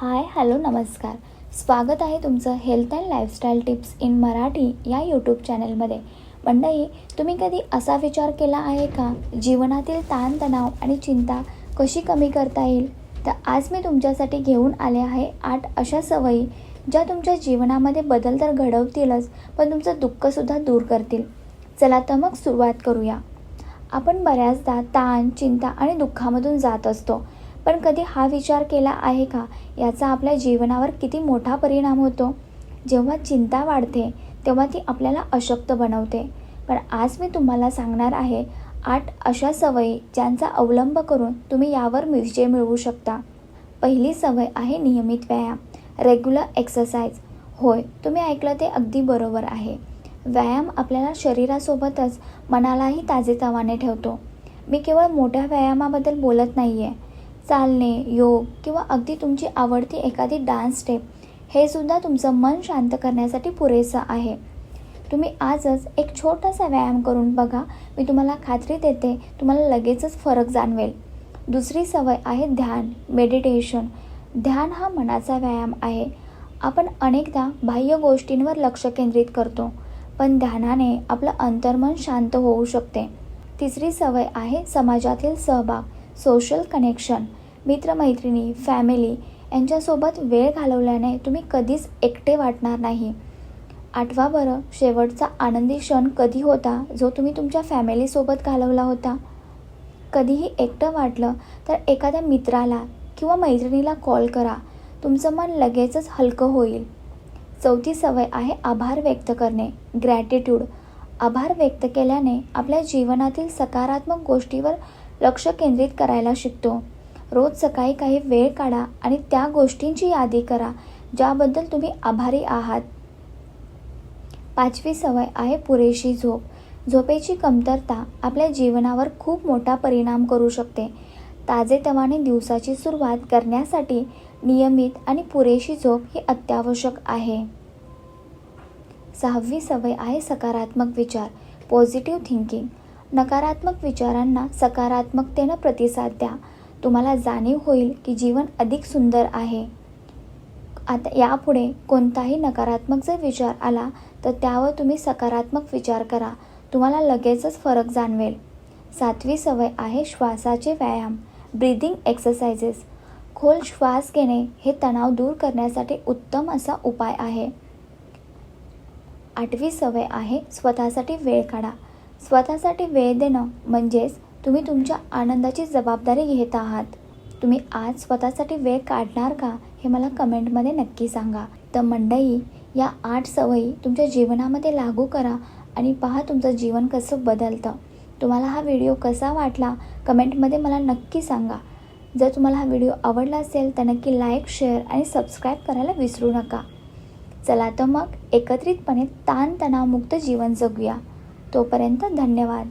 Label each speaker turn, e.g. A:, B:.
A: Hi hello नमस्कार. स्वागत आहे तुमचं health and lifestyle tips in Marathi या यूट्यूब चॅनलमध्ये मंडळी तुम्ही कधी असा विचार केला आहे का? जीवनातील ताणतणाव आणि चिंता कशी कमी करता येईल? तर आज मी तुमच्यासाठी घेऊन आले आहे आठ अशा सवयी ज्या तुमच्या जीवनामध्ये बदल तर घडवतीलच पण तुमचं दुःखसुद्धा दूर करतील. चला तर मग सुरुवात करूया. आपण बऱ्याचदा ताण चिंता आणि दुःखामधून जात असतो. पण कधी हा विचार केला आहे का? याचा आपल्या जीवनावर किती मोठा परिणाम होतो. जेव्हा चिंता वाढते तेव्हा ती आपल्याला अशक्त बनवते. पण आज मी तुम्हाला सांगणार आहे आठ अशा सवयी ज्यांचा अवलंब करून तुम्ही यावर विजय मिळवू शकता. पहिली सवय आहे नियमित व्यायाम रेग्युलर एक्सरसाइज होय तुम्ही ऐकलं ते अगदी बरोबर आहे. व्यायाम आपल्याला शरीरासोबतच मनालाही ताजेतवाने ठेवतो. मी केवळ मोठ्या व्यायामाबद्दल बोलत नाही आहे चालणे योग किंवा अगदी तुमची आवडती एखादी डान्स स्टेप हे सुद्धा तुमचं मन शांत करण्यासाठी पुरेसं आहे. तुम्ही आजच एक छोटासा व्यायाम करून बघा. मी तुम्हाला खात्री देते तुम्हाला लगेचच फरक जाणवेल. दुसरी सवय आहे ध्यान मेडिटेशन ध्यान हा मनाचा व्यायाम आहे. आपण अनेकदा बाह्य गोष्टींवर लक्ष केंद्रित करतो पण ध्यानाने आपलं अंतर्मन शांत होऊ शकते. तिसरी सवय आहे समाजातील सहभाग सोशल कनेक्शन मित्रमैत्रिणी फॅमिली यांच्यासोबत वेळ घालवल्याने तुम्ही कधीच एकटे वाटणार नाही. आठवा बरं शेवटचा आनंदी क्षण कधी होता जो तुम्ही तुमच्या फॅमिलीसोबत घालवला होता? कधीही एकटं वाटलं तर एखाद्या मित्राला किंवा मैत्रिणीला कॉल करा. तुमचं मन लगेचच हलकं होईल. चौथी सवय आहे आभार व्यक्त करणे ग्रॅटिट्यूड आभार व्यक्त केल्याने आपल्या जीवनातील सकारात्मक गोष्टीवर लक्ष केंद्रित करायला शिकतो. रोज सकाळी काही वेळ काढा आणि त्या गोष्टींची यादी करा ज्याबद्दल तुम्ही आभारी आहात. पाचवी सवय आहे पुरेशी झोप. झोपेची कमतरता आपल्या जीवनावर खूप मोठा परिणाम करू शकते. ताजेतवाने दिवसाची सुरुवात करण्यासाठी नियमित आणि पुरेशी झोप ही अत्यावश्यक आहे. सहावी सवय आहे सकारात्मक विचार पॉझिटिव्ह थिंकिंग नकारात्मक विचारांना सकारात्मकतेनं प्रतिसाद द्या. तुम्हाला जाणीव होईल की जीवन अधिक सुंदर आहे. आता यापुढे कोणताही नकारात्मक जर विचार आला तर त्यावर तुम्ही सकारात्मक विचार करा. तुम्हाला लगेचच फरक जाणवेल. सातवी सवय आहे श्वासाचे व्यायाम ब्रीदिंग एक्सरसाइजेस खोल श्वास घेणे हे तणाव दूर करण्यासाठी उत्तम असा उपाय आहे. आठवी सवय आहे स्वतःसाठी वेळ काढा. स्वतःसाठी वेळ देणं म्हणजेच तुम्ही तुमच्या आनंदाची जबाबदारी घेत आहात. तुम्ही आज स्वतःसाठी वेळ काढणार का हे मला कमेंटमध्ये नक्की सांगा. तर मंडई या आठ सवयी तुमच्या जीवनामध्ये लागू करा आणि पहा तुमचं जीवन कसं बदलतं. तुम्हाला हा व्हिडिओ कसा वाटला कमेंटमध्ये मला नक्की सांगा. जर तुम्हाला हा व्हिडिओ आवडला असेल तर नक्की लाईक शेअर आणि सबस्क्राईब करायला विसरू नका. चला तर मग एकत्रितपणे ताणतणावमुक्त जीवन जगूया. तोपर्यंत धन्यवाद.